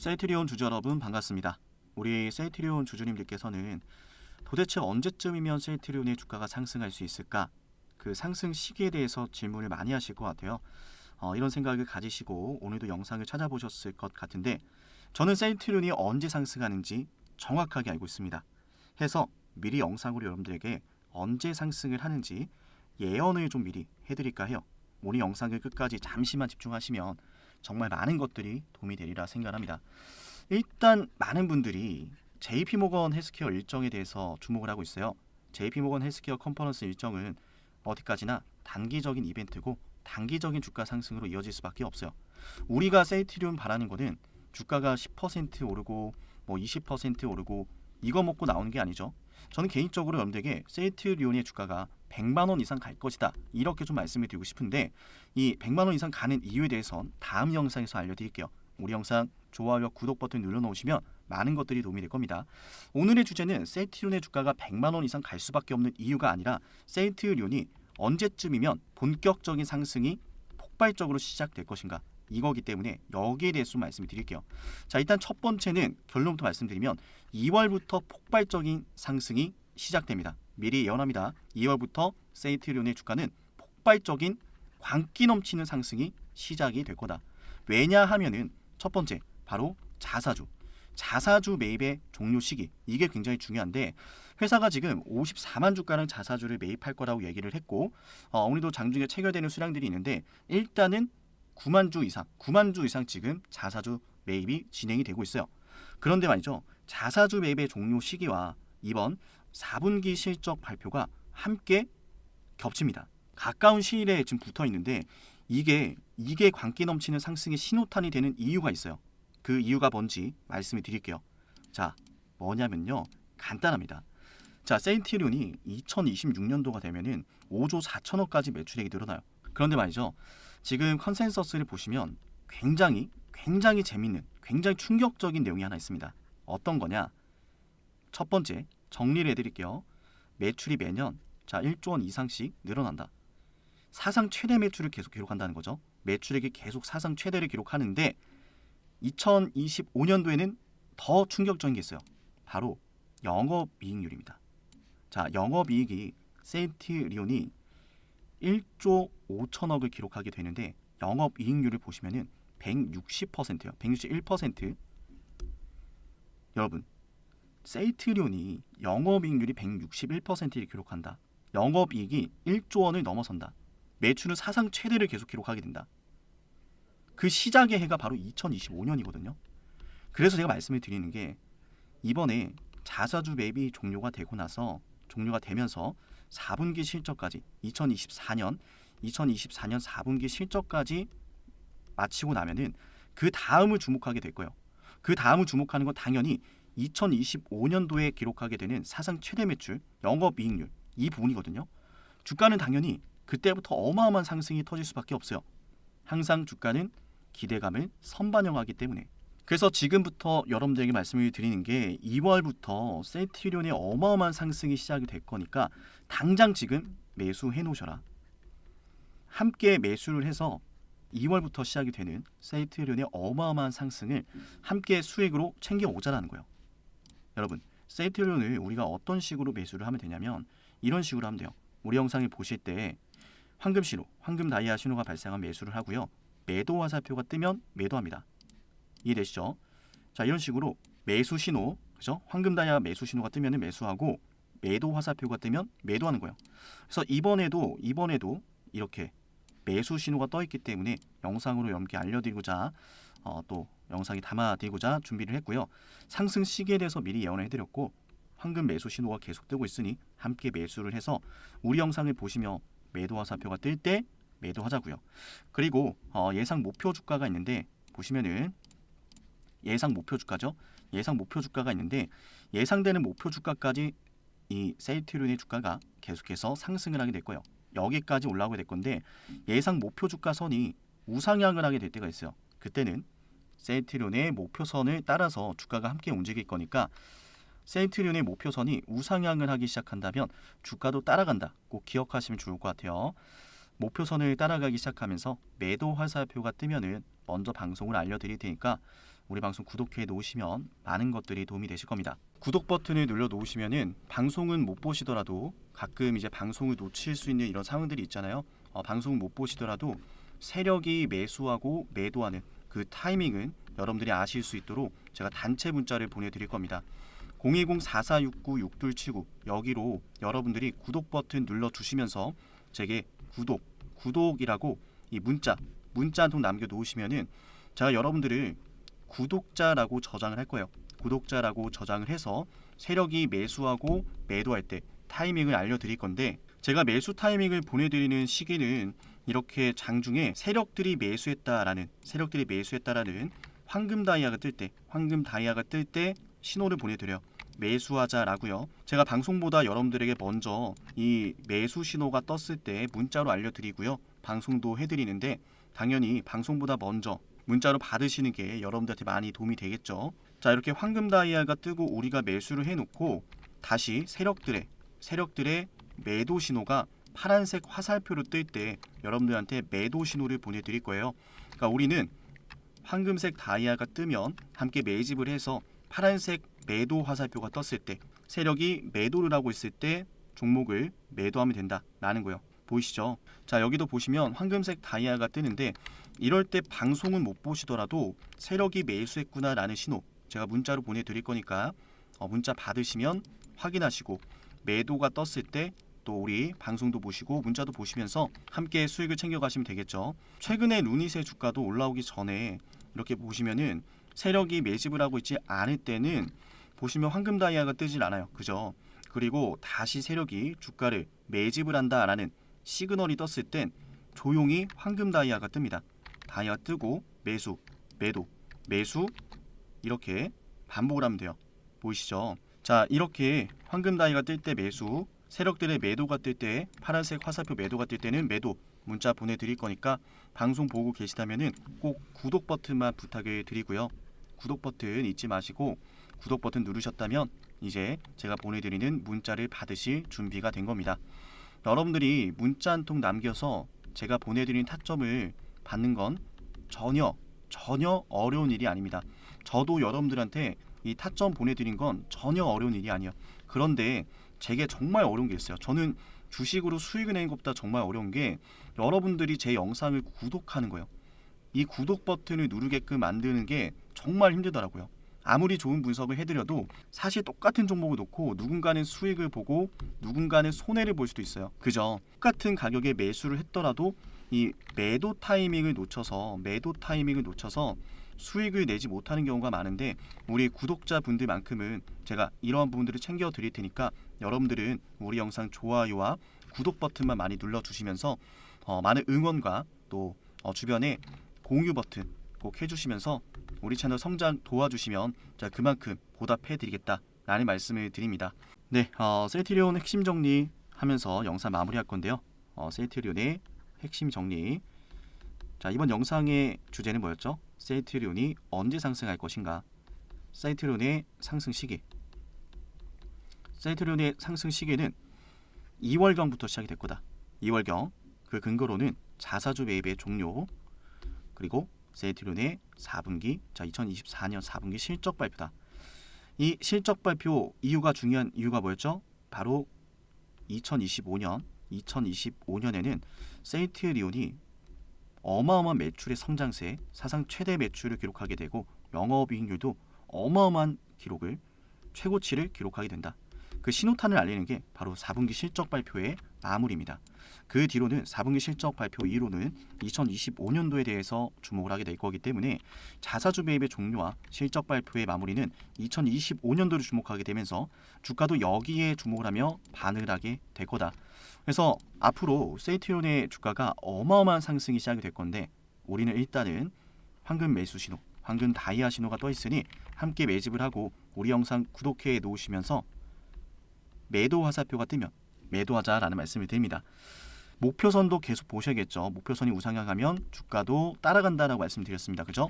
세이트리온 주주 여러분 반갑습니다. 우리 세이트리온 주주님들께서는 도대체 언제쯤이면 세이트리온의 주가가 상승할 수 있을까? 그 상승 시기에 대해서 질문을 많이 하실 것 같아요. 어, 이런 생각을 가지시고 오늘도 영상을 찾아보셨을 것 같은데 저는 세이트리온이 언제 상승하는지 정확하게 알고 있습니다. 해서 미리 영상으로 여러분들에게 언제 상승을 하는지 예언을 좀 미리 해드릴까 해요. 오늘 영상을 끝까지 잠시만 집중하시면 정말 많은 것들이 도움이 되리라 생각합니다. 일단 많은 분들이 JP모건 헬스케어 일정에 대해서 주목을 하고 있어요. JP모건 헬스케어 컨퍼런스 일정은 어디까지나 단기적인 이벤트고 단기적인 주가 상승으로 이어질 수밖에 없어요. 우리가 세이트리온 바라는 거는 주가가 10% 오르고 뭐 20% 오르고 이거 먹고 나오는 게 아니죠. 저는 개인적으로 여러분들에게 세이트리온의 주가가 100만 원 이상 갈 것이다. 이렇게 좀 말씀을 드리고 싶은데 이 100만 원 이상 가는 이유에 대해선 다음 영상에서 알려드릴게요. 우리 영상 좋아요, 구독 버튼 눌러놓으시면 많은 것들이 도움이 될 겁니다. 오늘의 주제는 세이트리온의 주가가 100만 원 이상 갈 수밖에 없는 이유가 아니라 세이트리온이 언제쯤이면 본격적인 상승이 폭발적으로 시작될 것인가 이거기 때문에 여기에 대해서 좀 말씀을 드릴게요. 자 일단 첫 번째는 결론부터 말씀드리면 2월부터 폭발적인 상승이 시작됩니다. 미리 예언합니다. 2월부터 세이트리온의 주가는 폭발적인 광기 넘치는 상승이 시작이 될 거다. 왜냐하면은 첫 번째 바로 자사주 자사주 매입의 종료 시기 이게 굉장히 중요한데 회사가 지금 54만 주가량 자사주를 매입할 거라고 얘기를 했고 어, 오늘도 장중에 체결되는 수량들이 있는데 일단은 9만 주 이상 9만 주 이상 지금 자사주 매입이 진행이 되고 있어요. 그런데 말이죠 자사주 매입의 종료 시기와 이번 4분기 실적 발표가 함께 겹칩니다. 가까운 시일에 지금 붙어 있는데 이게 이게 광기 넘치는 상승의 신호탄이 되는 이유가 있어요. 그 이유가 뭔지 말씀을 드릴게요. 자, 뭐냐면요. 간단합니다. 자, 세인티리온이 2026년도가 되면은 5조 4천억까지 매출액이 늘어나요. 그런데 말이죠. 지금 컨센서스를 보시면 굉장히 굉장히 재밌는 굉장히 충격적인 내용이 하나 있습니다. 어떤 거냐? 첫 번째 정리를 해드릴게요. 매출이 매년 자 1조 원 이상씩 늘어난다. 사상 최대 매출을 계속 기록한다는 거죠. 매출액이 계속 사상 최대를 기록하는데 2025년도에는 더 충격적인 게 있어요. 바로 영업이익률입니다. 자, 영업이익이 세인트리온이 1조 5천억을 기록하게 되는데 영업이익률을 보시면은 160%요. 161%. 여러분, 세이트리온이 영업이익률이 161%를 기록한다. 영업이익이 1조 원을 넘어선다. 매출은 사상 최대를 계속 기록하게 된다. 그 시작의 해가 바로 2025년이거든요. 그래서 제가 말씀을 드리는 게 이번에 자사주 매입이 종료가 되고 나서 종료가 되면서 4분기 실적까지 2024년 2024년 4분기 실적까지 마치고 나면은 그 다음을 주목하게 될 거예요. 그 다음을 주목하는 건 당연히 2025년도에 기록하게 되는 사상 최대 매출, 영업이익률 이 부분이거든요. 주가는 당연히 그때부터 어마어마한 상승이 터질 수밖에 없어요. 항상 주가는 기대감을 선반영하기 때문에. 그래서 지금부터 여러분들에게 말씀을 드리는 게 2월부터 세트리온의 어마어마한 상승이 시작이 될 거니까 당장 지금 매수해 놓으셔라. 함께 매수를 해서 2월부터 시작이 되는 세이트리온의 어마어마한 상승을 함께 수익으로 챙겨 오자라는 거예요. 여러분, 세이트리온을 우리가 어떤 식으로 매수를 하면 되냐면 이런 식으로 하면 돼요. 우리 영상을 보실 때 황금 신호, 황금 다이아 신호가 발생한 매수를 하고요. 매도 화살표가 뜨면 매도합니다. 이해되시죠? 자, 이런 식으로 매수 신호, 그죠? 황금 다이아 매수 신호가 뜨면 매수하고 매도 화살표가 뜨면 매도하는 거예요. 그래서 이번에도 이번에도 이렇게 매수 신호가 떠 있기 때문에 영상으로 여러분께 알려드리고자 어, 또 영상에 담아드리고자 준비를 했고요. 상승 시기에 대해서 미리 예언을 해드렸고 황금 매수 신호가 계속 뜨고 있으니 함께 매수를 해서 우리 영상을 보시며 매도 화살표가 뜰 때 매도하자고요. 그리고 어, 예상 목표 주가가 있는데 보시면은 예상 목표 주가죠. 예상 목표 주가가 있는데 예상되는 목표 주가까지 이 세이트론의 주가가 계속해서 상승을 하게 될 거예요. 여기까지 올라오게 될 건데 예상 목표 주가 선이 우상향을 하게 될 때가 있어요. 그때는 세이트론의 목표선을 따라서 주가가 함께 움직일 거니까 세이트론의 목표선이 우상향을 하기 시작한다면 주가도 따라간다. 꼭 기억하시면 좋을 것 같아요. 목표선을 따라가기 시작하면서 매도 화살표가 뜨면은 먼저 방송을 알려드릴 테니까 우리 방송 구독해 놓으시면 많은 것들이 도움이 되실 겁니다. 구독 버튼을 눌러 놓으시면은 방송은 못 보시더라도 가끔 이제 방송을 놓칠 수 있는 이런 상황들이 있잖아요. 어, 방송 못 보시더라도 세력이 매수하고 매도하는 그 타이밍은 여러분들이 아실 수 있도록 제가 단체 문자를 보내드릴 겁니다. 010-4469-6279 여기로 여러분들이 구독 버튼 눌러 주시면서 제게 구독, 구독이라고 이 문자, 문자 한 통 남겨 놓으시면은 제가 여러분들을 구독자라고 저장을 할 거예요. 구독자라고 저장을 해서 세력이 매수하고 매도할 때 타이밍을 알려드릴 건데 제가 매수 타이밍을 보내드리는 시기는 이렇게 장중에 세력들이 매수했다라는 세력들이 매수했다라는 황금 다이아가 뜰 때 황금 다이아가 뜰 때 신호를 보내드려요. 매수하자라고요. 제가 방송보다 여러분들에게 먼저 이 매수 신호가 떴을 때 문자로 알려드리고요. 방송도 해드리는데 당연히 방송보다 먼저 문자로 받으시는 게 여러분들한테 많이 도움이 되겠죠. 자 이렇게 황금 다이아가 뜨고 우리가 매수를 해놓고 다시 세력들의 세력들의 매도 신호가 파란색 화살표로 뜰 때 여러분들한테 매도 신호를 보내드릴 거예요. 그러니까 우리는 황금색 다이아가 뜨면 함께 매집을 해서 파란색 매도 화살표가 떴을 때 세력이 매도를 하고 있을 때 종목을 매도하면 된다라는 거예요. 보이시죠? 자 여기도 보시면 황금색 다이아가 뜨는데 이럴 때 방송은 못 보시더라도 세력이 매수했구나라는 신호 제가 문자로 보내드릴 거니까 어, 문자 받으시면 확인하시고 매도가 떴을 때 또 우리 방송도 보시고 문자도 보시면서 함께 수익을 챙겨가시면 되겠죠. 최근에 루닛의 주가도 올라오기 전에 이렇게 보시면은 세력이 매집을 하고 있지 않을 때는 보시면 황금 다이아가 뜨질 않아요. 그죠? 그리고 다시 세력이 주가를 매집을 한다라는 시그널이 떴을 땐 조용히 황금 다이아가 뜹니다. 다이아 뜨고 매수, 매도, 매수 이렇게 반복을 하면 돼요. 보이시죠? 자, 이렇게 황금 다이가 뜰 때 매수, 세력들의 매도가 뜰 때 파란색 화살표 매도가 뜰 때는 매도 문자 보내드릴 거니까 방송 보고 계시다면은 꼭 구독 버튼만 부탁을 드리고요. 구독 버튼 잊지 마시고 구독 버튼 누르셨다면 이제 제가 보내드리는 문자를 받으실 준비가 된 겁니다. 여러분들이 문자 한 통 남겨서 제가 보내드린 타점을 받는 건 전혀 전혀 어려운 일이 아닙니다. 저도 여러분들한테 이 타점 보내드린 건 전혀 어려운 일이 아니에요. 그런데 제게 정말 어려운 게 있어요. 저는 주식으로 수익을 내는 것보다 정말 어려운 게 여러분들이 제 영상을 구독하는 거예요. 이 구독 버튼을 누르게끔 만드는 게 정말 힘들더라고요. 아무리 좋은 분석을 해드려도 사실 똑같은 종목을 놓고 누군가는 수익을 보고 누군가는 손해를 볼 수도 있어요. 그죠? 똑같은 가격에 매수를 했더라도 이 매도 타이밍을 놓쳐서 매도 타이밍을 놓쳐서 수익을 내지 못하는 경우가 많은데 우리 구독자분들만큼은 제가 이러한 부분들을 챙겨 드릴 테니까 여러분들은 우리 영상 좋아요와 구독 버튼만 많이 눌러 주시면서 어, 많은 응원과 또 어, 주변에 공유 버튼 꼭 해주시면서 우리 채널 성장 도와주시면 제가 그만큼 보답해 드리겠다라는 말씀을 드립니다. 네, 어, 세티리온 핵심 정리 하면서 영상 마무리할 건데요. 어, 세티리온의 핵심 정리. 자 이번 영상의 주제는 뭐였죠? 세이트리온이 언제 상승할 것인가? 세이트리온의 상승 시기. 세이트리온의 상승 시기는 2월경부터 시작이 될 거다. 2월경 그 근거로는 자사주 매입의 종료 그리고 세이트리온의 4분기 자 2024년 4분기 실적 발표다. 이 실적 발표 이유가 중요한 이유가 뭐였죠? 바로 2025년 2025년에는 세이트리온이 어마어마한 매출의 성장세, 사상 최대 매출을 기록하게 되고 영업이익률도 어마어마한 기록을 최고치를 기록하게 된다. 그 신호탄을 알리는 게 바로 4분기 실적 발표의 마무리입니다. 그 뒤로는 4분기 실적 발표 이후로는 2025년도에 대해서 주목을 하게 될 거기 때문에 자사주 매입의 종료와 실적 발표의 마무리는 2025년도를 주목하게 되면서 주가도 여기에 주목을 하며 반응을 하게 될 거다. 그래서 앞으로 세이트론의 주가가 어마어마한 상승이 시작이 될 건데 우리는 일단은 황금 매수 신호, 황금 다이아 신호가 떠 있으니 함께 매집을 하고 우리 영상 구독해 놓으시면서 매도 화살표가 뜨면 매도하자라는 말씀을 드립니다. 목표선도 계속 보셔야겠죠. 목표선이 우상향하면 주가도 따라간다라고 말씀드렸습니다. 그죠?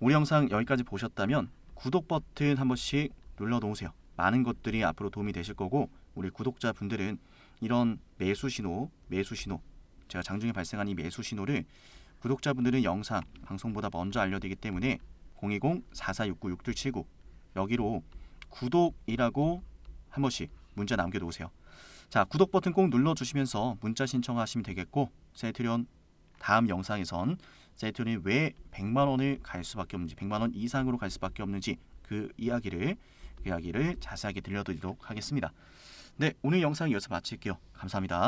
우리 영상 여기까지 보셨다면 구독 버튼 한 번씩 눌러 놓으세요. 많은 것들이 앞으로 도움이 되실 거고 우리 구독자분들은 이런 매수 신호, 매수 신호 제가 장중에 발생한 이 매수 신호를 구독자분들은 영상, 방송보다 먼저 알려드리기 때문에 020-4469-6279 여기로 구독이라고 한 번씩 문자 남겨놓으세요. 자 구독 버튼 꼭 눌러주시면서 문자 신청하시면 되겠고 세트리온 다음 영상에선 세트리온이 왜 100만 원을 갈 수밖에 없는지 100만 원 이상으로 갈 수밖에 없는지 그 이야기를 그 이야기를 자세하게 들려드리도록 하겠습니다. 네 오늘 영상 여기서 마칠게요. 감사합니다.